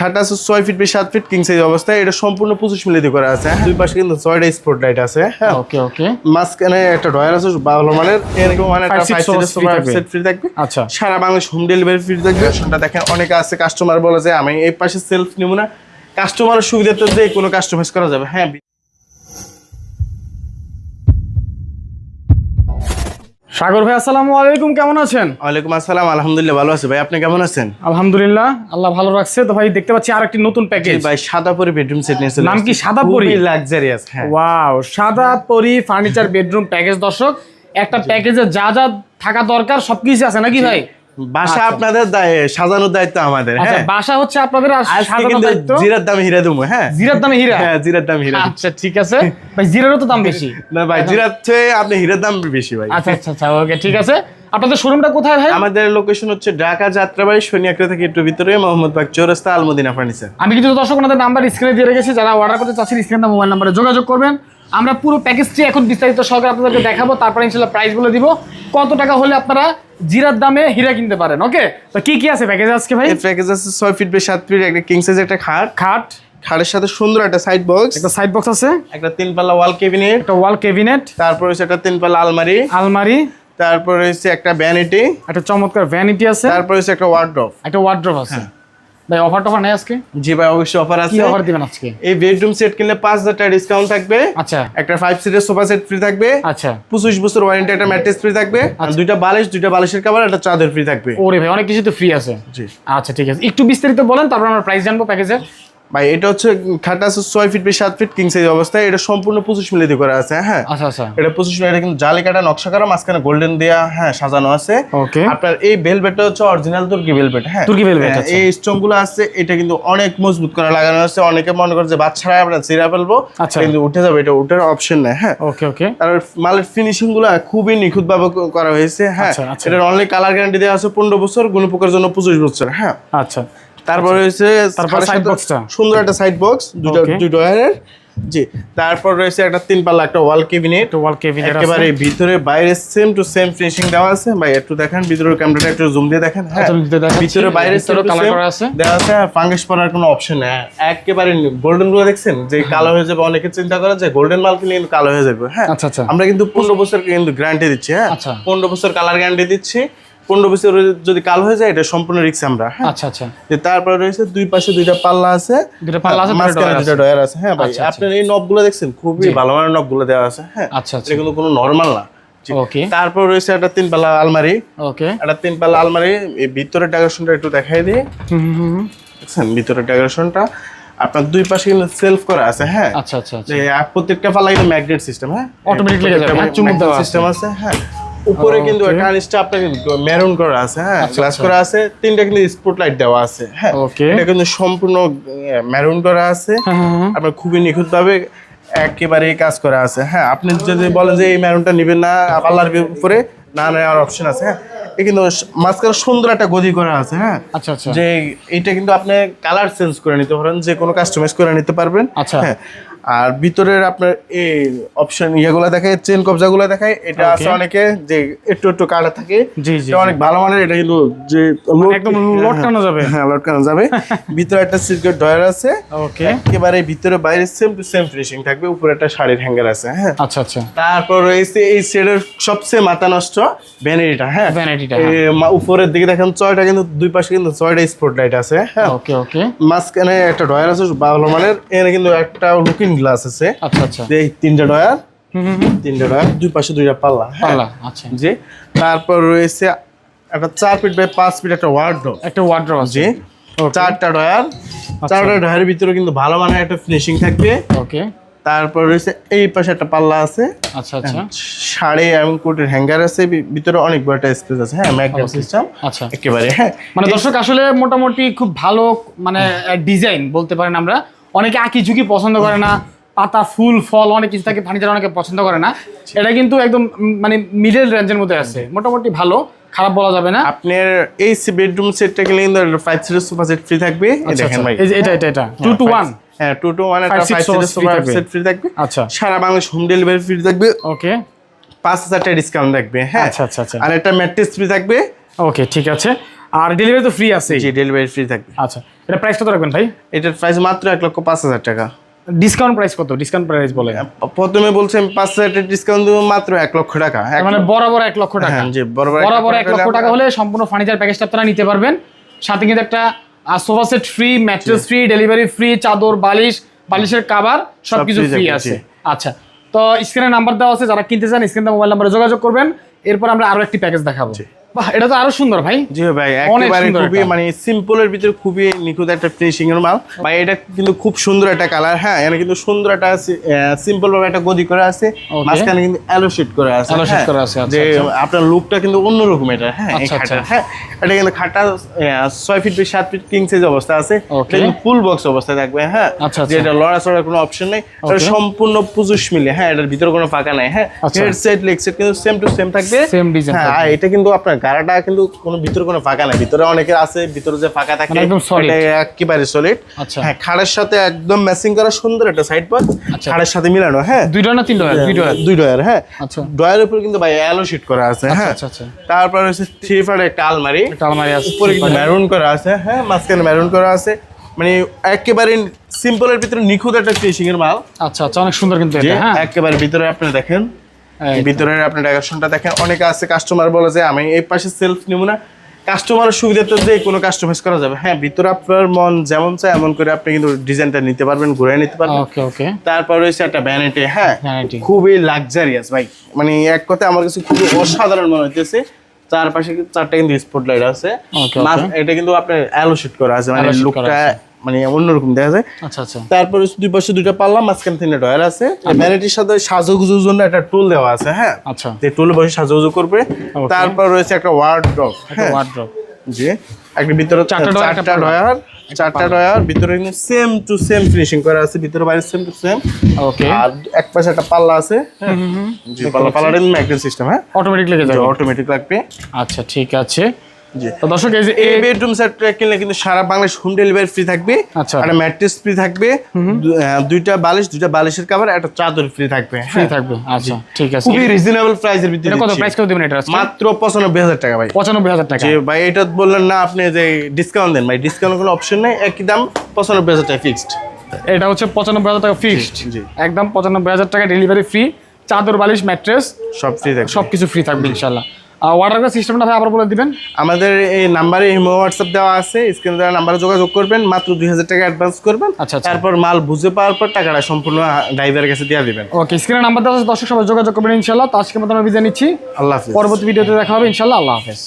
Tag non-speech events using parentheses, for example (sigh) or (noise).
খাট আছে ছয় ফিট সাত ফিট কিং সাইজ অবস্থায়। এটা সম্পূর্ণ পঁচিশ মিলিতে করা আছে। হ্যাঁ? দুই পাশে কিন্তু ছয়টা স্পট লাইট আছে। হ্যাঁ ওকে ওকে মাঝখানে একটা ড্রয়ার আছে ভালো মানের এরকম মানে একটা ফাইভ। সেট ফ্রি থাকবে? আচ্ছা। সারা বাংলাদেশ হোম ডেলিভারি ফ্রি থাকবে। সেটা দেখেন অনেকে আছে কাস্টমার বলে যে আমি এই পাশে সেলফ নিব না। কাস্টমারের সুবিধাতে যে কোনো কাস্টমাইজ করা যাবে। হ্যাঁ সাগর ভাই আসসালামু আলাইকুম কেমন আছেন? ওয়ালাইকুম আসসালাম আলহামদুলিল্লাহ ভালো আছি ভাই। আপনি কেমন আছেন? আলহামদুলিল্লাহ আল্লাহ ভালো রাখছে। তো ভাই দেখতে পাচ্ছি আরেকটি নতুন প্যাকেজ ভাই সাদা পরি বেডরুম সেট নিয়েছেন নাম কি সাদা পরি? লাক্সারিয়াস হ্যাঁ। ওয়াও সাদা পরি ফার্নিচার বেডরুম প্যাকেজ দর্শক একটা প্যাকেজে যা যা থাকা দরকার সবকিছু আছে নাকি ভাই? বাসা আপনাদের দায় সাজানোর দায়িত্ব আমাদের আচ্ছা হ্যাঁ। বাসা হচ্ছে আপনাদের সাজানোর দায়িত্ব? জিরার দামে হিরা দেবো হ্যাঁ। জিরার দামে হীরা? হ্যাঁ জিরার দাম হিরা আচ্ছা ঠিক আছে। ভাই জিরারও তো দাম বেশি। না ভাই জিরার চেয়ে আপনি হিরার দাম বেশি ভাই। আচ্ছা আচ্ছা আচ্ছা ওকে ঠিক আছে। আপনাদের শোরুমটা কোথায় ভাই? আমাদের লোকেশন হচ্ছে ঢাকা যাত্রাবাড়ি শনিয়াকড়া থেকে একটু ভিতরে মোহাম্মদ বাগ চৌরাস্তা আলমদিনা ফার্নিচার আমি কিন্তু দর্শক ওনাদের নাম্বার স্ক্রিনে দিয়ে রেখেছি। যারা অর্ডার করতে চাচ্ছেন স্ক্রিনে মোবাইল নাম্বারে যোগাযোগ করবেন। আমরা পুরো প্যাকেজটি এখন বিস্তারিত সহকারে আপনাদেরকে দেখাবো তারপরে ইনশাল্লাহ প্রাইস বলে দিব। কত টাকা হলে আপনারা জিরার দামে হীরা কিনতে পারেন ওকে তো কি কি আছে প্যাকেজ আজকে ভাই? এই প্যাকেজ আছে ছয় ফিট বাই সাত ফিট একটা কিং সাইজ একটা খাট। খাট। খাটের সাথে সুন্দর একটা সাইড বক্স একটা সাইড বক্স আছে। একটা তিন পাল্লা ওয়াল কেবিনেট একটা ওয়াল ক্যাবিনেট তারপর হচ্ছে একটা তিন পাল্লা আলমারি। আলমারি। তারপর হচ্ছে একটা ভ্যানিটি একটা চমৎকার ভ্যানিটি আছে। তারপর হচ্ছে একটা ওয়ার্ড্রপ একটা ওয়ার্ড্রপ আছে। ভাই অফার টফার নেই আজকে? জি ভাই অবশ্যই অফার আছে। অফার দিবেন আজকে? এই বেডরুম সেট কিনলে পাঁচ হাজার টাকা ডিসকাউন্ট থাকবে। আচ্ছা। একটা ফাইভ সিটের সোফা সেট ফ্রি থাকবে। আচ্ছা। পঁচিশ বছর ওয়ারেন্টি একটা ম্যাট্রেস ফ্রি থাকবে। আর দুইটা বালিশ দুইটা বালিশের কভার একটা চাদর ফ্রি থাকবে। ওরে ভাই অনেক কিছু তো ফ্রি আছে। জি। আচ্ছা ঠিক আছে। একটু বিস্তারিত বলেন তারপর আমরা প্রাইস জানব প্যাকেজের ভাই এটা হচ্ছে খাটটা আছে ছয় ফিট বাই সাত ফিট কিং সাইজ অবস্থায়। এটা সম্পূর্ণ পঁচিশ মিলিতে করা আছে হ্যাঁ? আচ্ছা আচ্ছা। এটা পঁচিশ মিলি এটা কিন্তু জালি কাটা নকশা করা মাঝখানে গোল্ডেন দেয়া হ্যাঁ সাজানো আছে। ওকে আপনার এই বেলভেটটা হচ্ছে অরিজিনাল তুর্কি বেলভেট হ্যাঁ? তুর্কি velvet, হ্যাঁ, আচ্ছা। এই স্টোনগুলো আছে এটা কিন্তু অনেক মজবুত করে লাগানো আছে। অনেকে মনে করে যে বাচ্চারা আমরা চিরা ফেলব। আচ্ছা। কিন্তু উঠে যাবে এটা উঠার অপশন নেই হ্যাঁ? ওকে ওকে আর মালের ফিনিশিংগুলো খুবই নিখুঁত ভাবে করা হয়েছে হ্যাঁ। এটার অনলি কালার গ্যারান্টি দেওয়া আছে পনেরো বছর গুণপোকার জন্য পঁচিশ বছর হ্যাঁ? আচ্ছা। তারপরে হয়েছে তারপর সাড়ে side সাত- box টা। সুন্দর একটা সাইড বক্স দুটো. দুটো ওয়ারের জি তারপর রয়েছে একটা তিন পাল্লা একটা ওয়াল কেবিনেট ওয়াল ক্যাবিনেট একেবারে ভিতরে বাইরে সেম টু সেম ফিনিশিং দেওয়া আছে। ভাই একটু দেখেন ভিতরের ক্যামেরাটা একটু জুম দিয়ে দেখেন হ্যাঁ? আচ্ছা, ভিতরে বাইরে ভিতরেও colour করা আছে। দেওয়া আছে ফাঙ্গাস পড়ার কোনো অপশন নেই। একেবারে গোল্ডেনগুলো দেখছেন? যে কালো হয়ে যাবে অনেকে চিন্তা করে যে গোল্ডেন মাল কিনলে কিন্তু কালো হয়ে যাবে হ্যাঁ? আচ্ছা আচ্ছা। আমরা কিন্তু পনেরো বছর কিন্তু গ্যারান্টি দিচ্ছি হ্যাঁ? আচ্ছা। পনেরো বছর কালার গ্যারান্টি দিচ্ছি। পনেরো বছর যদি কাল হয়ে যায় এটা সম্পূর্ণ রিক্স আমরা হ্যাঁ? আচ্ছা আচ্ছা। যে তারপরে রয়েছে দুই পাশে দুইটা পাল্লা আছে দুইটা পাল্লা আছে, দুইটা মাঝখানে দুইটা ডয়ার আছে হ্যাঁ ভাই? আচ্ছা, আচ্ছা। আপনার এই নবগুলো দেখছেন? খুবই ভালো মানের নবগুলো দেওয়া আছে হ্যাঁ? আচ্ছা আচ্ছা। এটা কোনো নর্মাল না। ওকে তারপর রয়েছে একটা তিন পাল্লা আলমারি। ওকে একটা তিন পাল্লা আলমারি এই ভিতরের ডেকোরেশনটা একটু দেখাই দিই। দেখছেন? ভিতরের ডেকোরেশনটা আপনার দুই পাশে কিন্তু সেলফ করা আছে হ্যাঁ? আচ্ছা আচ্ছা যে প্রত্যেকটা পাল্লা কিন্তু ম্যাগনেট সিস্টেম হ্যাঁ? Automatic লেগে যাবে, হ্যাঁ, দেওয়া সিস্টেম আছে হ্যাঁ? উপরে কিন্তু একটা আনিসটা আপনার মেরুন করা আছে হ্যাঁ? গ্লাস করা আছে তিনটা কিন্তু স্পটলাইট দেওয়া আছে হ্যাঁ? ওকে এটা কিন্তু সম্পূর্ণ মেরুন করা আছে। হ্যাঁ, হ্যাঁ, হ্যাঁ। আপনার খুবই নিখুঁত ভাবে একেবারে কাজ করা আছে হ্যাঁ? আপনি যদি বলেন যে এই মেরুনটা নেবেন না পাল্লার উপরে না নেওয়ার অপশন আছে হ্যাঁ? কিন্তু মাঝখানে সুন্দর একটা গদি করা আছে হ্যাঁ? আচ্ছা আচ্ছা। যে এটা কিন্তু আপনি কালার চেঞ্জ করে নিতে পারেন যে কোনো কাস্টমাইজ করে নিতে পারবেন আচ্ছা। হ্যাঁ? আর ভিতরের আপনার এই অপশন ইয়েগুলো দেখায় চেন কবজাগুলো দেখায় এটা আছে অনেকে যে একটু একটু কাটা থাকে। এটা অনেক ভালো মানের এটা কিন্তু যে একদম লটকানো যাবে। হ্যাঁ লটকানো যাবে। (laughs) ভিতরে একটা সিলকের ডয়ার আছে। ওকে একেবারে ভিতরে বাইরে সেম টু সেম ফিনিশিং থাকবে উপরে একটা শাড়ির হ্যাঙ্গার আছে হ্যাঁ। আচ্ছা আচ্ছা। তারপর রয়েছে এই সেটের সবচেয়ে মাথা নষ্ট ভ্যানিটিটা হ্যাঁ। ভ্যানিটিটা মা- উপরের দিকে দেখেন ছয়টা কিন্তু দুই পাশে কিন্তু ছয়টা স্পট লাইট আছে হ্যাঁ। ওকে ওকে মাঝখানে একটা ডয়ার আছে ভালো মানের। এখানে কিন্তু একটা লুকিং গ্লাস আছে আচ্ছা আচ্ছা। এই তিনটা ডয়ার। তিনটা ডয়ার দুই পাশে দুইটা পাল্লা হ্যাঁ? পাল্লা আচ্ছা। জি। তারপর রয়েছে একটা চার ফিট বাই পাঁচ ফিট একটা ওয়ার্ড্রোব একটা ওয়ার্ড্রপ আছে। জি। চারটা ডয়ার চারটা ডয়ারের ভিতরে কিন্তু ভালো মানের একটা ফিনিশিং থাকবে। ওকে তারপর রয়েছে এই পাশে একটা পাল্লা আছে। আচ্ছা আচ্ছা। শাড়ি এবং কোটের হ্যাঙ্গার আছে ভিতরে অনেক বড় একটা স্পেস আছে হ্যাঁ? ম্যাগনেট সিস্টেম আচ্ছা। একেবারে হ্যাঁ। মানে দর্শক আসলে মোটামুটি খুব ভালো মানে ডিজাইন বলতে পারেন আমরা। অনেকে আঁকি ঝুঁকি পছন্দ করে না পাতা ফুল ফল অনেক কিছু থাকে ফার্নিচার অনেকে পছন্দ করে না। এটা কিন্তু একদম মানে মিডল রেঞ্জের মধ্যে আছে। মোটামুটি ভালো খারাপ বলা যাবে না। আপনার এই বেডরুম সেটটা কিনলে কিন্তু ফাইভ সিটের সোফা সেট ফ্রি থাকবে। এই দেখেন আচ্ছা। ভাই। এটা এটা এটা। টু টু ওয়ান হ্যাঁ টু টু ওয়ান একটা ফাইভ সিটের সোফা সেট ফ্রি থাকবে। আচ্ছা। সারা বাংলাদেশ হোম ডেলিভারি ফ্রি থাকবে। ওকে পাঁচ হাজার টাকা ডিসকাউন্ট থাকবে হ্যাঁ। আচ্ছা আচ্ছা আচ্ছা। আর একটা ম্যাট্রেস ফ্রি থাকবে। ওকে ঠিক আছে। আর ডেলিভারি তো ফ্রি আছে জি ডেলিভারি ফ্রি থাকবে। আচ্ছা এটা প্রাইস কত রাখবেন ভাই? এটার প্রাইস মাত্র এক লক্ষ পাঁচ হাজার টাকা। ডিসকাউন্ট প্রাইস কত? ডিসকাউন্ট প্রাইস বলে প্রথমে বলছেন পাঁচ হাজার ডিসকাউন্ট দেবো মাত্র এক লক্ষ টাকা। মানে বরাবর এক লক্ষ টাকা। হ্যাঁ জি বরাবর বরাবর লক্ষ এক লক্ষ টাকা হলে সম্পূর্ণ ফার্নিচার প্যাকেজটা আপনারা নিতে পারবেন। সাথে কিন্তু একটা sofa set free mattress free delivery free চাদর বালিশ বালিশের কাভার সবকিছু ফ্রি আছে। আচ্ছা তো স্ক্রিনে নাম্বার দেওয়া আছে যারা কিনতে চান স্ক্রিনে মোবাইল নাম্বারে যোগাযোগ করবেন। এরপর আমরা আরও একটি প্যাকেজ দেখাবো। বাহ এটা তো আরও সুন্দর ভাই। জি ভাই একেবারে খুবই মানে সিম্পলের ভিতরে খুবই নিখুঁত একটা ফিনিশিং এর মাল। ভাই এটা কিন্তু খুব সুন্দর একটা কালার হ্যাঁ এখানে কিন্তু সুন্দর একটা সিম্পল ভাবে একটা গদি করে আছে। মাঝখানে কিন্তু অ্যালো করে আছে হ্যাঁ, করা আছে, আচ্ছা, যে আচ্ছা। আপনার লুকটা কিন্তু অন্যরকম এটা হ্যাঁ আচ্ছা। হ্যাঁ। এটা কিন্তু খাটটা ফিট সাত ফিট কিং সাইজ অবস্থা আছে। Okay. ফুল বক্স অবস্থায় থাকবে হ্যাঁ। আচ্ছা, আচ্ছা। যে লড়াচড়ার কোনো অপশন নেই। এটা সম্পূর্ণ পুজুস মিলে হ্যাঁ এটার ভিতরে কোনো ফাঁকা নাই হ্যাঁ। হেড সেট লেগ সেট কিন্তু সেম টু সেম থাকবে। হ্যাঁ এটা কিন্তু আপনার গাড়াটা কিন্তু কোনো ভিতরে কোনো ফাঁকা নাই। ভিতরে অনেকের আছে ভিতরে যে ফাঁকা থাকে মানে একদম। এটা একেবারে সলিড আচ্ছা। হ্যাঁ খাড়ের সাথে একদম ম্যাচিং করা সুন্দর একটা সাইড আচ্ছা। খাড়ের সাথে মিলানো হ্যাঁ। দুইটা না তিনটা দুই ডয়ার। দুই ডয়ার হ্যাঁ। আচ্ছা। ডয়ারের উপর কিন্তু ভাই অ্যালো শিট করা আছে হ্যাঁ। আচ্ছা আচ্ছা। তারপর হচ্ছে থ্রি ফার একটা আলমারি। আলমারি আছে উপরে কিন্তু ম্যারুন করা আছে হ্যাঁ মাঝখানে ম্যারুন করা আছে। মানে একেবারে সিম্পলের ভিতরে নিখুঁত একটা ফিনিশিং এর মাল। আচ্ছা আচ্ছা অনেক সুন্দর কিন্তু এটা হ্যাঁ। একেবারে ভিতরে আপনি দেখেন। ভিতরের আপনি ডেকোরেশনটা দেখেন অনেকে আছে কাস্টমার বলে যে আমি এই পাশে সেলফ নিব না। কাস্টমারের সুবিধাতে যে কোনো কাস্টমাইজ করা যাবে। হ্যাঁ ভিতরে আপনার মন যেমন চায় এমন করে আপনি কিন্তু ডিজাইনটা নিতে পারবেন ঘুরে নিতে পারবেন। ওকে ওকে তারপর রয়েছে একটা ভ্যানিটি হ্যাঁ। খুবই লাক্সারিয়াস ভাই। মানে এক কথায় আমার কাছে খুবই অসাধারণ মনে হইতেছে। চারপাশে চারটা কিন্তু স্পট লাইট আছে এটা কিন্তু আপনার অ্যালো করা আছে মানে লুকটা। মানে অন্যরকম দেখা যায়। আচ্ছা আচ্ছা। তারপরে দুই পাশে দুইটা পাল্লা মাঝখানে তিনটা ডয়ার আছে। ভ্যানিটির সাথে সাজুগুজুর জন্য একটা টুল দেওয়া আছে হ্যাঁ? আচ্ছা। যে টুলে বসে সাজুগুজু করবে। তারপর রয়েছে একটা ওয়ার্ড ড্রপ হ্যাঁ? ওয়ার্ড্রপ জি। একটা ভিতরে চারটা ডয়ার, চারটা ডয়ার ভিতরে সেম টু সেম ফিনিশিং করা আছে ভিতরে বাইরে সেম টু সেম ওকে আর এক পাশে একটা পাল্লা আছে হ্যাঁ? জি পাল্লা পাল্লাটা ম্যাগনেট সিস্টেম হ্যাঁ? অটোমেটিক লেগে যাবে। অটোমেটিক লাগবে। আচ্ছা ঠিক আছে। তো দর্শক এই যে এই এই বেডরুম সেট কিনলে কিন্তু সারা বাংলাদেশ হোম ডেলিভারি ফ্রি থাকবে আচ্ছা। একটা ম্যাট্রেস ফ্রি থাকবে দুইটা বালিশ দুইটা বালিশের কভার একটা চাদর ফ্রি থাকবে ফ্রি হ্যাঁ। থাকবে আচ্ছা ঠিক আছে। খুবই রিজনেবল প্রাইসের ভিতরে কত প্রাইস কত দিবেন এটা? মাত্র পঁচানব্বই হাজার টাকা ভাই। পঁচানব্বই হাজার টাকা। যে ভাই এটা বললেন না আপনি যে ডিসকাউন্ট দেন ভাই ডিসকাউন্ট কোনো অপশন নেই একই দাম পঁচানব্বই হাজার টাকা ফিক্সড এটা হচ্ছে পঁচানব্বই হাজার টাকা ফিক্সড। একদম পঁচানব্বই হাজার টাকা ডেলিভারি ফ্রি চাদর বালিশ ম্যাট্রেস সব ফ্রি থাকবে। সব কিছু ফ্রি থাকবে ইনশাল্লাহ অর্ডার সিস্টেমটা আবার বলে দিবেন। আমাদের এই নাম্বারে ইমো হোয়াটসঅ্যাপ দেওয়া আছে স্ক্রিনে দেওয়া নাম্বারে যোগাযোগ করবেন মাত্র দুই হাজার টাকা অ্যাডভান্স করবেন। আচ্ছা, আচ্ছা। তারপর মাল বুঝে পাওয়ার পর টাকাটা সম্পূর্ণ ড্রাইভারের কাছে দিয়ে দিবেন। ওকে স্ক্রিনে নাম্বার দেওয়া আছে দর্শক সবাই যোগাযোগ করবেন ইনশাল্লাহ তো আজকে মতো আমরা বিদায় নিচ্ছি। আল্লাহ হাফিজ। পরবর্তী ভিডিওতে দেখা হবে ইনশাল্লাহ আল্লাহ হাফেজ।